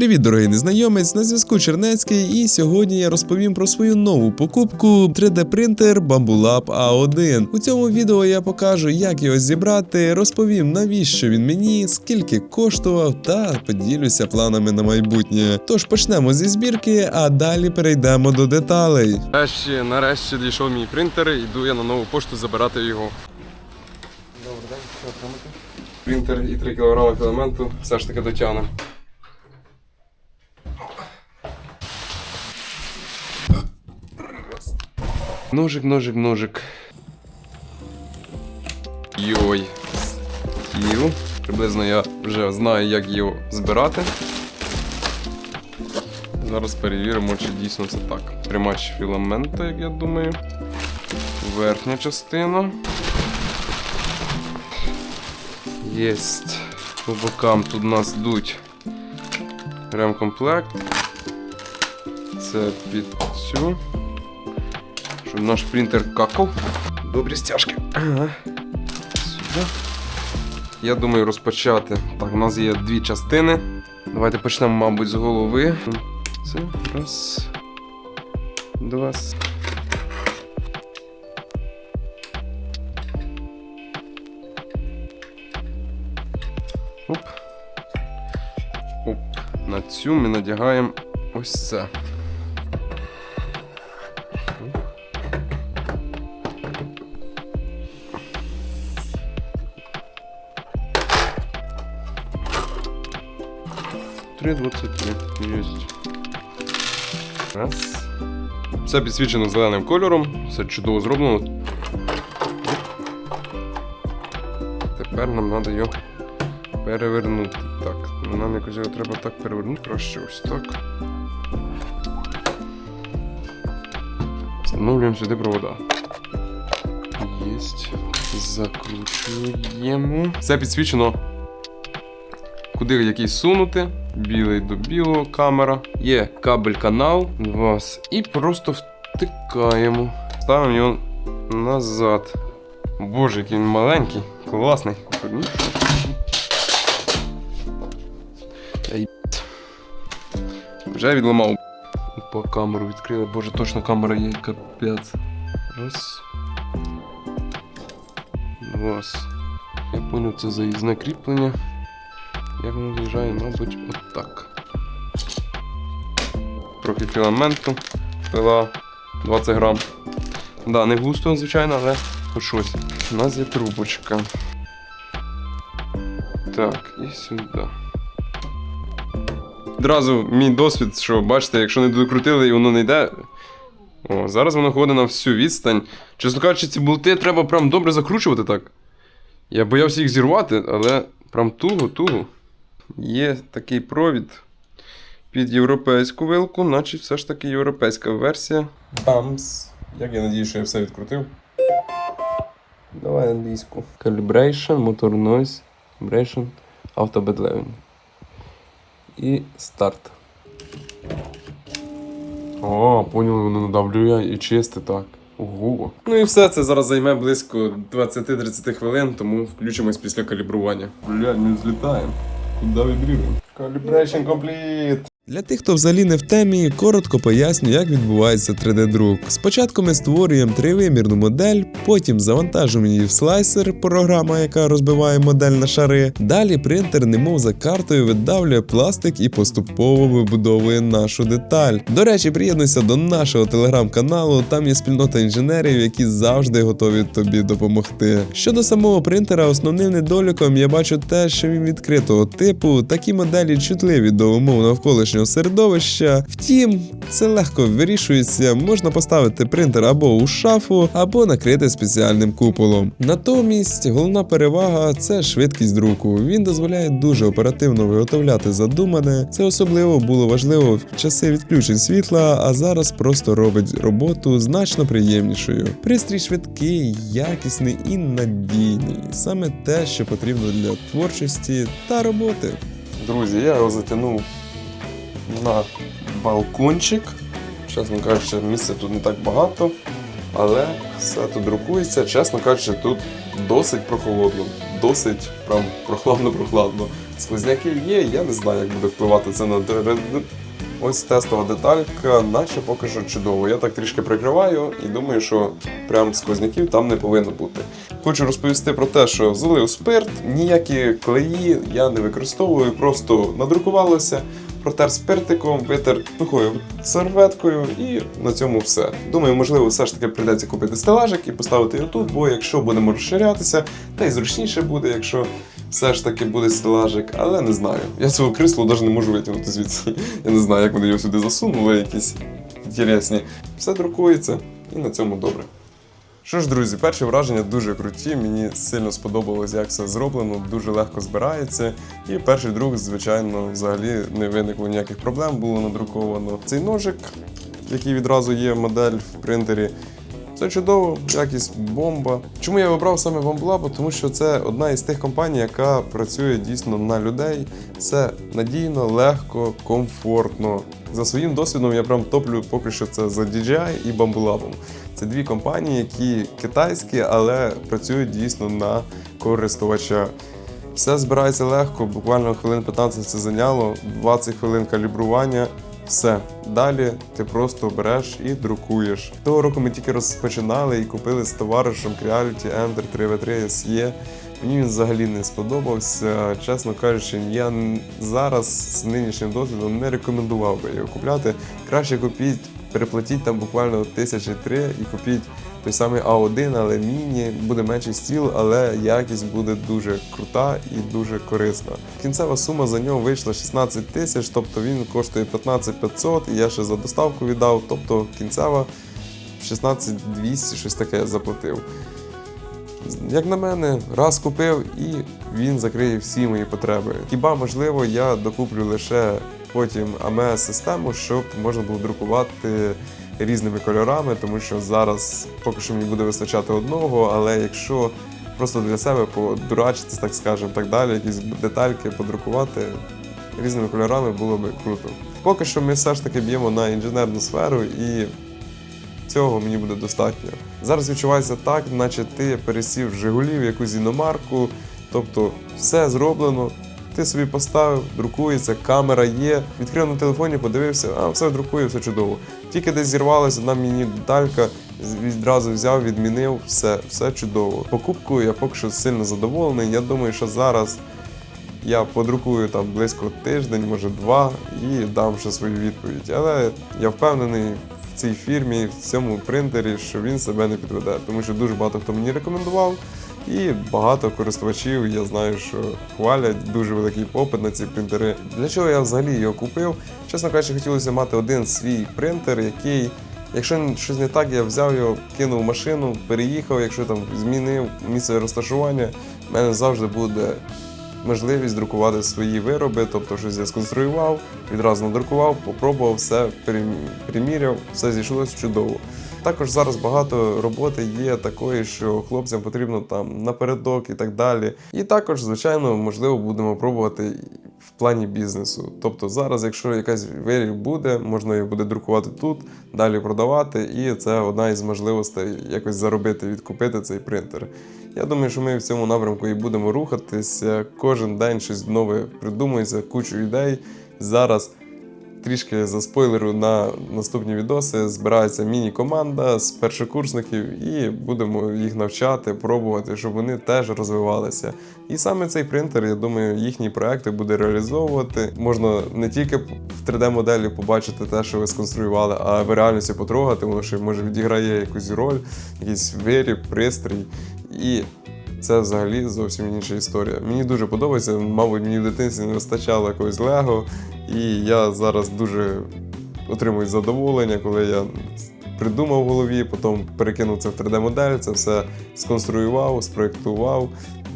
Привіт, дорогий незнайомець! На зв'язку Чернецький, і сьогодні я розповім про свою нову покупку 3D принтер Bambulab A1. У цьому відео я покажу, як його зібрати, розповім навіщо він мені, скільки коштував, та поділюся планами на майбутнє. Тож почнемо зі збірки, а далі перейдемо до деталей. Нарешті, нарешті дійшов мій принтер, йду я на нову пошту забирати його. Добрий день, що отримати? Принтер і 3 кг філаменту все ж таки дотягне. Ножик, ножик, ножик. Йой. Стіл. Приблизно я вже знаю, як його збирати. Зараз перевіримо, чи дійсно це так. Тримач філамента, як я думаю. Верхня частина. Єсть. По бокам тут у нас йдуть ремкомплект. Це під цю. Щоб наш принтер какав. Добрі стяжки. Ага. Сюди. Я думаю розпочати. Так, у нас є дві частини. Давайте почнемо, мабуть, з голови. Це раз. Два. Оп. Оп. На цю ми надягаємо ось це. Три двадцять три. Єсть. Раз. Все підсвічено зеленим кольором, все чудово зроблено. Тепер нам треба його перевернути. Так, нам якось його треба так перевернути, краще ось так. Встановлюємо сюди провода. Єсть. Закручуємо. Все підсвічено. Куди який сунути. Білий до білого камера. Є кабель канал у вас. І просто втикаємо. Ставимо його назад. Боже, який він маленький, класний. Вже відламав. По камеру відкрили. Боже, точно камера є, капець. Раз. Два. Я поняв, це заїзне кріплення. Як воно заїжджає, мабуть, отак. Трохи філаменту. Пила 20 грам. Да, не густо, звичайно, але хоч щось. У нас є трубочка. Так, і сюди. Одразу мій досвід, що бачите, якщо не докрутили і воно не йде. О, зараз воно ходить на всю відстань. Чесно кажучи, ці болти треба прям добре закручувати так. Я боявся їх зірвати, але прям туго-туго. Є такий провід під європейську вилку, наче все ж таки європейська версія. Бамс. Як я надію, що я все відкрутив. Давай англійську. Calibration, motor noise, bed leveling. І старт. О, поняли, воно надавлює і чисте так. Ого. Ну і все, це зараз займе близько 20-30 хвилин, тому включимось після калібрування. Блядь, ми злітаємо. Куди вібріруємо? Calibration complete. Для тих, хто взагалі не в темі, коротко поясню, як відбувається 3D-друк. Спочатку ми створюємо тривимірну модель, потім завантажуємо її в слайсер, програма, яка розбиває модель на шари. Далі принтер, немов за картою, видавлює пластик і поступово вибудовує нашу деталь. До речі, приєднуйся до нашого телеграм-каналу. Там є спільнота інженерів, які завжди готові тобі допомогти. Щодо самого принтера, основним недоліком я бачу те, що він відкритого типу, такі моделі чутливі до умов навколишнього середовища. Втім, це легко вирішується. Можна поставити принтер або у шафу, або накрити спеціальним куполом. Натомість, головна перевага це швидкість друку. Він дозволяє дуже оперативно виготовляти задумане. Це особливо було важливо в часи відключень світла, а зараз просто робить роботу значно приємнішою. Пристрій швидкий, якісний і надійний. Саме те, що потрібно для творчості та роботи. Друзі, я його затягнув на балкончик. Чесно кажучи, місця тут не так багато, але все тут друкується. Чесно кажучи, тут досить прохолодно. Досить прям прохладно-прохладно. Сквозняки є, я не знаю, як буде впливати це на Ось тестова деталька, наче поки що чудово. Я так трішки прикриваю і думаю, що прям сквозняків там не повинно бути. Хочу розповісти про те, що залив спирт, ніякі клеї я не використовую, просто надрукувалося, протер спиртиком, витер сухою серветкою і на цьому все. Думаю, можливо, все ж таки прийдеться купити стелажик і поставити його тут, бо якщо будемо розширятися, та й зручніше буде, якщо все ж таки буде стелажик, але не знаю. Я цього крісло навіть не можу витягнути звідси. Я не знаю, як вони його сюди засунули, якісь інтересні. Все друкується, і на цьому добре. Що ж, друзі, перші враження дуже круті. Мені сильно сподобалось, як все зроблено, дуже легко збирається. І перший друк, звичайно, взагалі не виникло ніяких проблем, було надруковано. Цей ножик, який відразу є модель в принтері. Це чудово, якість бомба. Чому я вибрав саме Бомблаб? Тому що це одна із тих компаній, яка працює дійсно на людей. Все надійно, легко, комфортно. За своїм досвідом я прям топлю поки що це за DJI і Bambolab. Це дві компанії, які китайські, але працюють дійсно на користувача. Все збирається легко, буквально хвилин 15 це зайняло, 20 хвилин калібрування. Все. Далі ти просто береш і друкуєш. Того року ми тільки розпочинали і купили з товаришем Creality Ender 3V3 SE. Мені він взагалі не сподобався. Чесно кажучи, я зараз з нинішнім досвідом не рекомендував би його купляти. Краще купіть, переплатіть там буквально тисячі три і купіть той самий А1, але міні, буде менший стіл, але якість буде дуже крута і дуже корисна. Кінцева сума за нього вийшла 16 тисяч, тобто він коштує 15 500, і я ще за доставку віддав, тобто кінцева 16 200, щось таке заплатив. Як на мене, раз купив і він закриє всі мої потреби. Хіба можливо, я докуплю лише потім АМС-систему, щоб можна було друкувати різними кольорами, тому що зараз поки що мені буде вистачати одного, але якщо просто для себе подурачитися, так скажемо, так далі, якісь детальки подрукувати різними кольорами було би круто. Поки що ми все ж таки б'ємо на інженерну сферу і цього мені буде достатньо. Зараз відчувається так, наче ти пересів з Жигулів якусь іномарку, тобто все зроблено. Ти собі поставив, друкується, камера є, відкрив на телефоні, подивився, а все друкує, все чудово. Тільки десь зірвалася одна мені деталька, відразу взяв, відмінив, все, все чудово. Покупкою я поки що сильно задоволений. Я думаю, що зараз я подрукую там близько тиждень, може два, і дам ще свою відповідь. Але я впевнений в цій фірмі, в цьому принтері, що він себе не підведе, тому що дуже багато хто мені рекомендував. І багато користувачів, я знаю, що хвалять дуже великий попит на ці принтери. Для чого я взагалі його купив? Чесно кажучи, хотілося мати один свій принтер, який, якщо щось не так, я взяв його, кинув машину, переїхав, якщо там змінив місце розташування, в мене завжди буде можливість друкувати свої вироби, тобто щось я сконструював, відразу надрукував, попробував, все приміряв, все зійшлося чудово. Також зараз багато роботи є такої, що хлопцям потрібно там напередок і так далі. І також, звичайно, можливо, будемо пробувати в плані бізнесу. Тобто зараз, якщо якась виріб буде, можна її буде друкувати тут, далі продавати, і це одна із можливостей якось заробити, відкупити цей принтер. Я думаю, що ми в цьому напрямку і будемо рухатися. Кожен день щось нове придумується, кучу ідей. Зараз трішки за спойлеру на наступні відоси збирається міні-команда з першокурсників, і будемо їх навчати, пробувати, щоб вони теж розвивалися. І саме цей принтер, я думаю, їхні проекти буде реалізовувати. Можна не тільки в 3D-моделі побачити те, що ви сконструювали, а в реальності потрогати, воно ще може відіграє якусь роль, якийсь виріб, пристрій. І це взагалі зовсім інша історія. Мені дуже подобається. Мабуть, мені в дитинстві не вистачало якогось Лего, і я зараз дуже отримую задоволення, коли я придумав в голові, потім перекинув це в 3D-модель, це все сконструював, спроєктував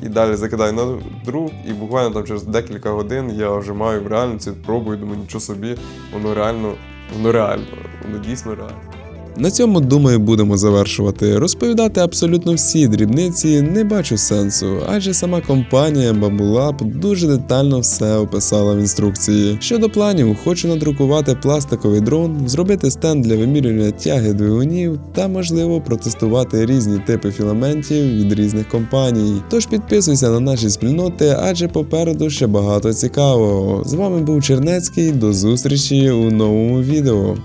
і далі закидаю на друк. І буквально там через декілька годин я вже маю в реальності, пробую, думаю, нічого собі, воно реально, воно реально, воно дійсно реально. На цьому, думаю, будемо завершувати. Розповідати абсолютно всі дрібниці не бачу сенсу, адже сама компанія Bamboo дуже детально все описала в інструкції. Щодо планів, хочу надрукувати пластиковий дрон, зробити стенд для вимірювання тяги двигунів та, можливо, протестувати різні типи філаментів від різних компаній. Тож підписуйся на наші спільноти, адже попереду ще багато цікавого. З вами був Чернецький. До зустрічі у новому відео.